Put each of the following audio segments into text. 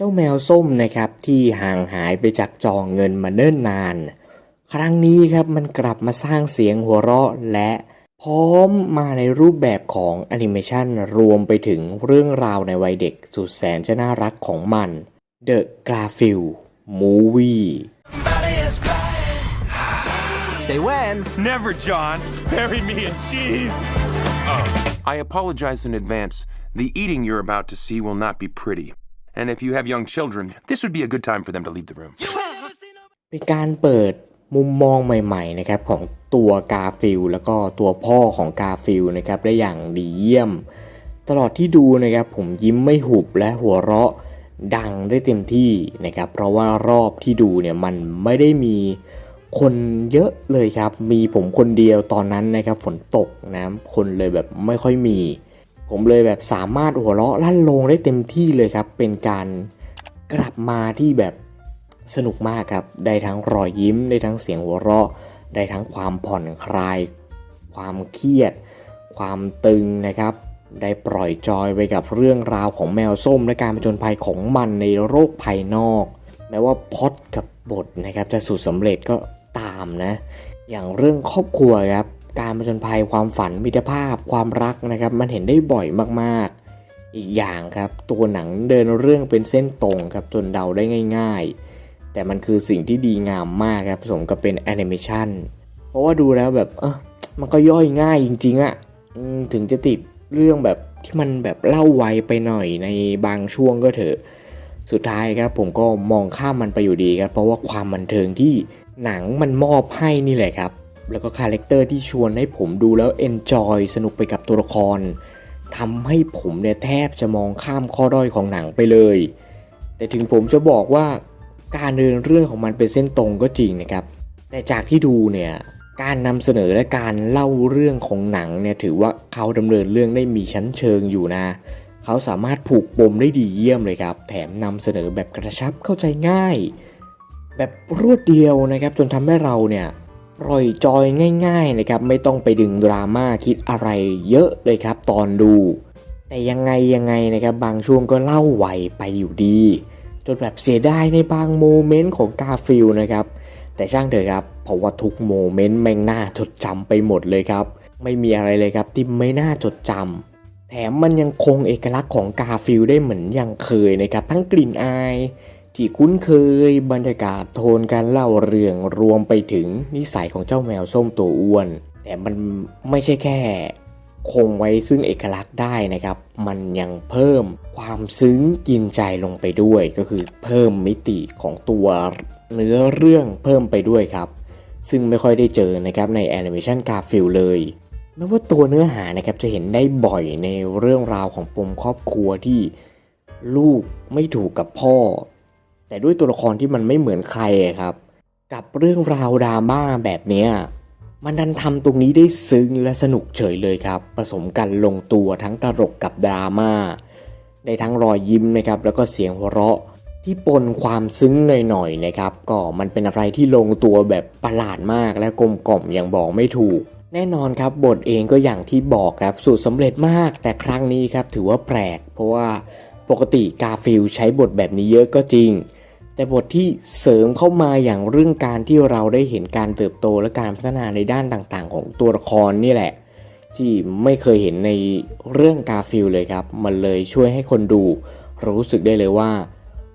เจ้าแมวส้มนะครับที่ห่างหายไปจากจองเงินมาเนิ่นนาน ครั้งนี้ครับมันกลับมาสร้างเสียงหัวเราะและพร้อมมาในรูปแบบของแอนิเมชันรวมไปถึงเรื่องราวในวัยเด็กสุดแสนจะน่ารักของมัน The Garfield Movie Say when. Never, John. Bury me in cheese. I apologize in advance. The eating you're about to see will not be pretty. And if you have young children, this would be a good time for them to leave the room. เป็นการเปิดมุมมองใหม่ๆนะครับของตัวกาฟิลแล้วก็ตัวพ่อของกาฟิลนะครับได้อย่างดีเยี่ยม ตลอดที่ดูนะครับผมยิ้มไม่หุบและหัวเราะดังได้เต็มที่นะครับเพราะว่ารอบที่ดูเนี่ยมันไม่ได้มีคนเยอะเลยครับ มีผมคนเดียวตอนนั้นนะครับฝนตกนะคนเลยแบบไม่ค่อยมี ผมเลยแบบสามารถหัวเราะลั่นลงได้เต็มที่เลยครับ เป็นการกลับมาที่แบบสนุกมากครับ ได้ทั้งรอยยิ้ม ได้ทั้งเสียงหัวเราะ ได้ทั้งความผ่อนคลาย ความเครียด ความตึงนะครับ ได้ปล่อยจอยไปกับเรื่องราวของแมวส้มและการผจญภัยของมันในโลกภายนอก แม้ว่าพอดกับบทนะครับจะสูตรสำเร็จก็ตามนะ อย่างเรื่องครอบครัวครับ การผจญภัยความฝันมิตรภาพความรักนะครับ มันเห็นได้บ่อยมากๆ อีกอย่างครับ ตัวหนังเดินเรื่องเป็นเส้นตรงครับจนเดาได้ง่าย ๆ แต่มันคือสิ่งที่ดีงามมากครับผสมกับเป็นแอนิเมชันเพราะว่าดูแล้วแบบเออมันก็ย่อยง่ายจริงๆอะ่ะถึงจะติดเรื่องแบบที่มันแบบเล่าไวไปหน่อยในบางช่วงก็เถอะ สุดท้ายครับผมก็มองข้ามมันไปอยู่ดีครับ เพราะว่าความบันเทิงที่หนังมันมอบให้นี่แหละครับ แล้วก็คาแรคเตอร์ที่ชวนให้ผมดูแล้วเอนจอยสนุกไปกับตัวละครทำให้ผมเนี่ยแทบจะมองข้ามข้อด้อยของหนังไปเลย แต่ถึงผมจะบอกว่าการเดินเรื่องของมันเป็นเส้นตรงก็จริงนะครับ แต่จากที่ดูเนี่ยการนำเสนอและการเล่าเรื่องของหนังเนี่ยถือว่าเขาดำเนินเรื่องได้มีชั้นเชิงอยู่นะ เขาสามารถผูกปมได้ดีเยี่ยมเลยครับ แถมนำเสนอแบบกระชับเข้าใจง่าย แบบรวดเดียวนะครับ จนทำให้เราเนี่ย ปล่อยจอยง่ายๆนะครับ ไม่ต้องไปดึงดราม่าคิดอะไรเยอะเลยครับ ตอนดู แต่ยังไงยังไงนะครับ บางช่วงก็เล่าไหวไปอยู่ดี จนแบบเสียดายในบางโมเมนต์ของกาฟิลนะครับ แต่ช่างเถอะครับเพราะว่าทุกโมเมนต์แม่งน่าจดจำไปหมดเลยครับ ไม่มีอะไรเลยครับที่ไม่น่าจดจำแถมมันยังคงเอกลักษณ์ของกาฟิลได้เหมือนอย่างเคยนะครับ ทั้งกลิ่นอาย ที่คุ้นเคยบรรยากาศโทนการเล่าเรื่องรวมไปถึงนิสัยของเจ้าแมวส้มตัวอ้วน แต่มันไม่ใช่แค่ คงไว้ซึ่งเอกลักษณ์ได้นะครับ มันยังเพิ่มความซึ้งกินใจลงไปด้วย ก็คือเพิ่มมิติของตัวเนื้อเรื่องเพิ่มไปด้วยครับ ซึ่งไม่ค่อยได้เจอนะครับในแอนิเมชันกาฟิลเลยแม้ว่าตัวเนื้อหานะครับจะเห็นได้บ่อยในเรื่องราวของปมครอบครัวที่ลูกไม่ถูกกับพ่อ แต่ด้วยตัวละครที่มันไม่เหมือนใครครับ กับเรื่องราวดราม่าแบบเนี้ยมันดันทำตรงนี้ได้ซึ้งและสนุกเฉยเลยครับ ผสมกันลงตัวทั้งตลกกับดราม่าได้ทั้งรอยยิ้มนะครับแล้วก็เสียงหัวเราะที่ปนความซึ้งหน่อยๆนะครับ ก็มันเป็นอะไรที่ลงตัวแบบประหลาดมากและกลมกล่อมอย่างบอกไม่ถูก แน่นอนครับบทเองก็อย่างที่บอกครับสูตรสำเร็จมาก แต่ครั้งนี้ครับถือว่าแปลก เพราะว่าปกติกาฟิลใช้บทแบบนี้เยอะก็จริง แต่บทที่เสริมเข้ามาอย่างเรื่องการที่เราได้เห็นการเติบโตและการพัฒนาในด้านต่างๆ ของตัวละครนี่แหละ ที่ไม่เคยเห็นในเรื่องกาฟิลเลยครับ มันเลยช่วยให้คนดู รู้สึกได้เลยว่า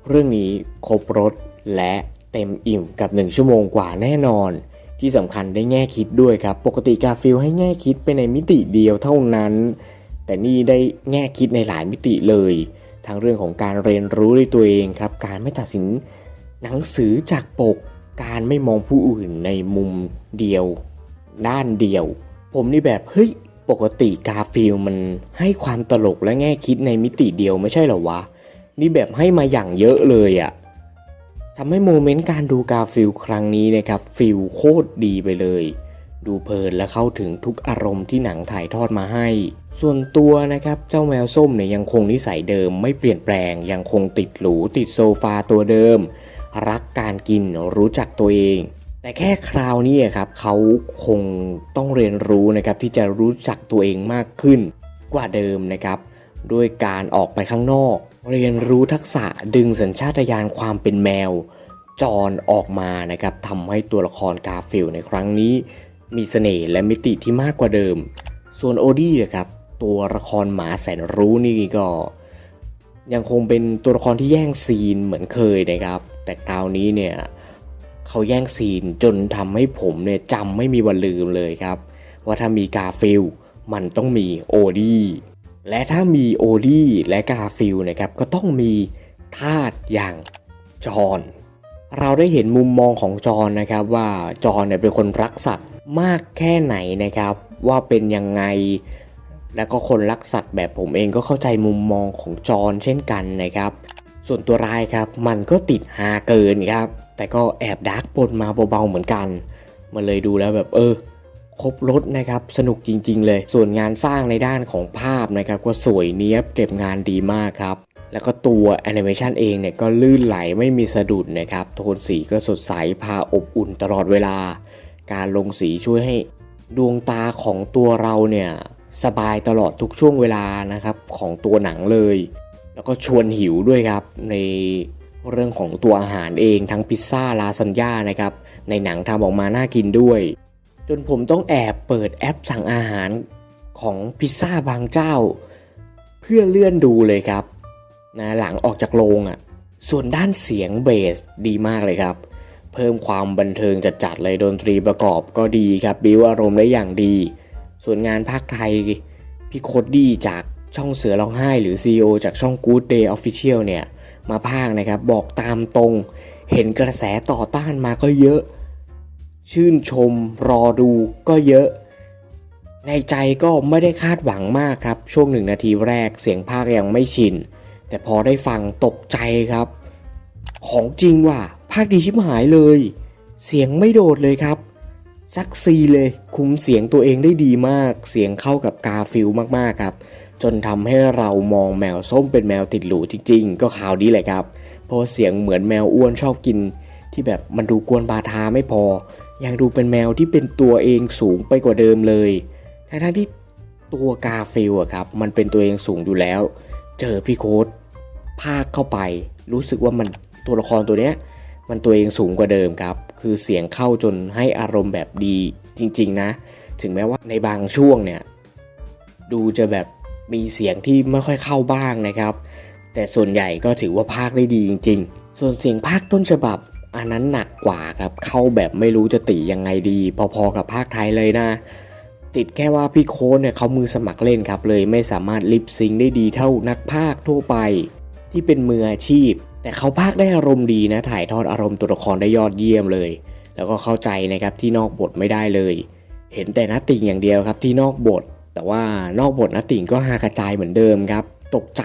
เรื่องนี้ครบรถและเต็มอิ่มกับ 1 ชั่วโมงกว่าแน่นอน ที่สำคัญได้แง่คิดด้วยครับ ปกติกาฟิลให้แง่คิดไปในมิติเดียวเท่านั้น แต่นี่ได้แง่คิดในหลายมิติเลยทั้งเรื่องของการเรียนรู้ด้วยตัวเองครับ การไม่ตัดสิน หนังสือจากปกการไม่มองผู้อื่นในมุมเดียว ด้านเดียว ผมนี่แบบเฮ้ยปกติกาฟิลมันให้ความตลกและแง่คิดในมิติเดียวไม่ใช่เหรอวะ นี่แบบให้มาอย่างเยอะเลยอะทำให้โมเมนต์การดูกาฟิลครั้งนี้นะครับฟิลโคตรดีไปเลย ดูเพลินและเข้าถึงทุกอารมณ์ที่หนังถ่ายทอดมาให้ ส่วนตัวนะครับเจ้าแมวส้มเนี่ยยังคงนิสัยเดิมไม่เปลี่ยนแปลงยังคงติดหรูติดโซฟาตัวเดิม รักการกินรู้จักตัวเอง แต่แค่คราวนี้ครับเขาคงต้องเรียนรู้นะครับที่จะรู้จักตัวเองมากขึ้นกว่าเดิมนะครับ ด้วยการออกไปข้างนอก เรียนรู้ทักษะดึงสัญชาตญาณความเป็นแมว จอนออกมานะครับทำให้ตัวละครกาฟิลในครั้งนี้ มีเสน่ห์และมิติที่มากกว่าเดิม ส่วนโอดี้นะครับตัวละครหมาแสนรู้นี่ก็ ยังคงเป็นตัวละครที่แย่งซีนเหมือนเคยนะครับ แต่คราวนี้เนี่ยเขาแย่งซีนจนทำให้ผมเนี่ยจำไม่มีวันลืมเลยครับ ว่าถ้ามีกาฟิลมันต้องมีโอดี้และถ้ามีโอดี้และกาฟิลนะครับก็ต้องมีทาสอย่างจอห์นเราได้เห็นมุมมองของจอห์นนะครับว่าจอห์นเนี่ยเป็นคนรักสัตว์มากแค่ไหนนะครับ ว่าเป็นยังไง แล้วก็คนรักสัตว์แบบผมเองก็เข้าใจมุมมองของจอห์นเช่นกันนะครับ ส่วนตัวร้ายครับมันก็ติดฮาเกินครับ แต่ก็แอบดาร์กปนมาเบาๆเหมือนกัน มันเลยดูแล้วแบบเออครบรถนะครับสนุกจริงๆเลย ส่วนงานสร้างในด้านของภาพนะครับก็สวยเนี้ยบเก็บงานดีมากครับ แล้วก็ตัวแอนิเมชันเองเนี่ยก็ลื่นไหลไม่มีสะดุดนะครับโทนสีก็สดใสพาอบอุ่นตลอดเวลา การลงสีช่วยให้ดวงตาของตัวเราเนี่ยสบายตลอดทุกช่วงเวลานะครับของตัวหนังเลย แล้วก็ชวนหิวด้วยครับ ในเรื่องของตัวอาหารเองทั้งพิซซ่าลาซานญ่านะครับ ในหนังทำออกมาน่ากินด้วย จนผมต้องแอบเปิดแอปสั่งอาหารของพิซซ่าบางเจ้า เพื่อเลื่อนดูเลยครับนะหลังออกจากโรงอะ่ะส่วนด้านเสียงเบสดีมากเลยครับ เพิ่มความบันเทิงจัดๆเลยดนตรีประกอบก็ดีครับบิวอารมณ์ได้อย่างดี ส่วนงานภาคไทยพี่โคดดี้จาก ช่องเสือร้องไห้หรือ CEO จากช่อง Good Day Official เนี่ยมาพากนะครับบอกตามตรง เห็นกระแสต่อต้านมาก็เยอะ ชื่นชมรอดูก็เยอะ ในใจก็ไม่ได้คาดหวังมากครับ ช่วงหนึ่งนาทีแรกเสียงภาคยังไม่ชิน แต่พอได้ฟังตกใจครับ ของจริงว่ะภาคดีชิบหายเลย เสียงไม่โดดเลยครับซักซีเลยคุมเสียงตัวเองได้ดีมาก เสียงเข้ากับกาฟิลมากๆครับ จนทำให้เรามองแมวส้มเป็นแมวติดหรูจริง ๆ ก็ข่าวดีเลยครับเพราะเสียงเหมือนแมวอ้วนชอบกิน ที่แบบมันดูกวนบาทาไม่พอ ยังดูเป็นแมวที่เป็นตัวเองสูงไปกว่าเดิมเลยทั้งที่ตัวกาฟิลอะครับมันเป็นตัวเองสูงอยู่แล้ว เจอพี่โค้ดภาคเข้าไป รู้สึกว่ามันตัวละครตัวเนี้ยมันตัวเองสูงกว่าเดิมครับ คือเสียงเข้าจนให้อารมณ์แบบดีจริง ๆ นะ ถึงแม้ว่าในบางช่วงเนี่ย ดูจะแบบ มีเสียงที่ไม่ค่อยเข้าบ้างนะครับ แต่ส่วนใหญ่ก็ถือว่าภาคได้ดีจริง ๆ ส่วนเสียงภาคต้นฉบับ อันนั้นหนักกว่าครับเข้าแบบไม่รู้จะติยังไงดี พอๆกับภาคไทยเลยนะติดแค่ว่าพี่โค้ดเนี่ยเขามือสมัครเล่นครับ เลยไม่สามารถลิปซิงค์ได้ดีเท่านักภาคทั่วไป ที่เป็นมืออาชีพ แต่เขาภาคได้อารมณ์ดีนะ ถ่ายทอดอารมณ์ตัวละครได้ยอดเยี่ยมเลย แล้วก็เข้าใจนะครับที่นอกบทไม่ได้เลย เห็นแต่นัตติงอย่างเดียวครับที่นอกบท แต่ว่านอกบทนัตติงก็หากระจายเหมือนเดิมครับ ตกใจ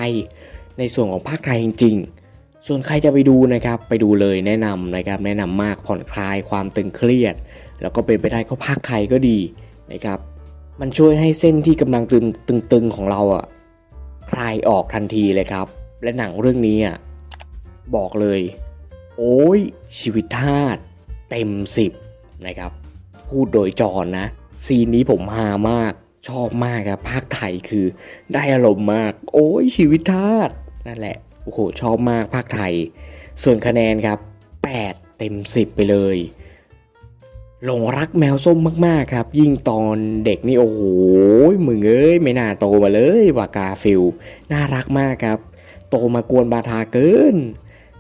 ในส่วนของภาคไทยจริง ๆ ส่วนใครจะไปดูนะครับ ไปดูเลยแนะนำนะครับ แนะนำมากผ่อนคลายความตึงเครียด แล้วก็เป็นไปได้ก็ภาคไทยก็ดีนะครับ มันช่วยให้เส้นที่กำลังตึงๆของเราอะคลายออกทันทีเลยครับ และหนังเรื่องนี้อะบอกเลย โอ้ยชีวิตทาสเต็มสิบนะครับ พูดโดยจอนนะ ซีนนี้ผมฮามาก ชอบมากครับภาคไทยคือได้อารมณ์มาก โอ้ยชีวิตทาสนั่นแหละโอ้โหชอบมากภาคไทย ส่วนคะแนนครับ 8 เต็ม 10 ไปเลยหลงรักแมวส้มมากๆครับ ยิ่งตอนเด็กนี่โอ้โหมึงเอ้ยไม่น่าโตมาเลยว่ากาฟิลน่ารักมากครับ โตมากวนบาทาเกิน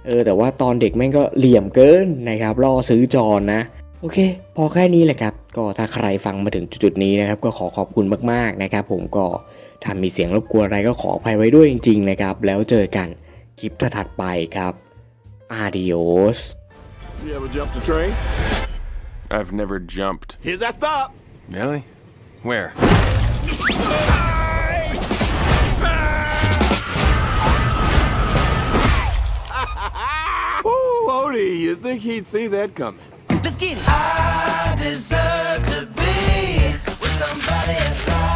เออแต่ว่าตอนเด็กแม่งก็เหลี่ยมเกินนะครับล่อซื้อจอนนะ โอเค พอแค่นี้แหละครับ ก็ถ้าใครฟังมาถึงจุดๆนี้นะครับ ก็ขอขอบคุณมากๆนะครับ ผมก็ถ้ามีเสียงรบกวนอะไรก็ขออภัยไว้ด้วยจริง ๆ นะครับ แล้วเจอกันคลิปถัดๆไปครับ adios You ever jumped a train? I've never jumped. Here's that stop. Really? Where? Ooh, Odie, you think he'd see that coming? Let's get it. I deserve to be with somebody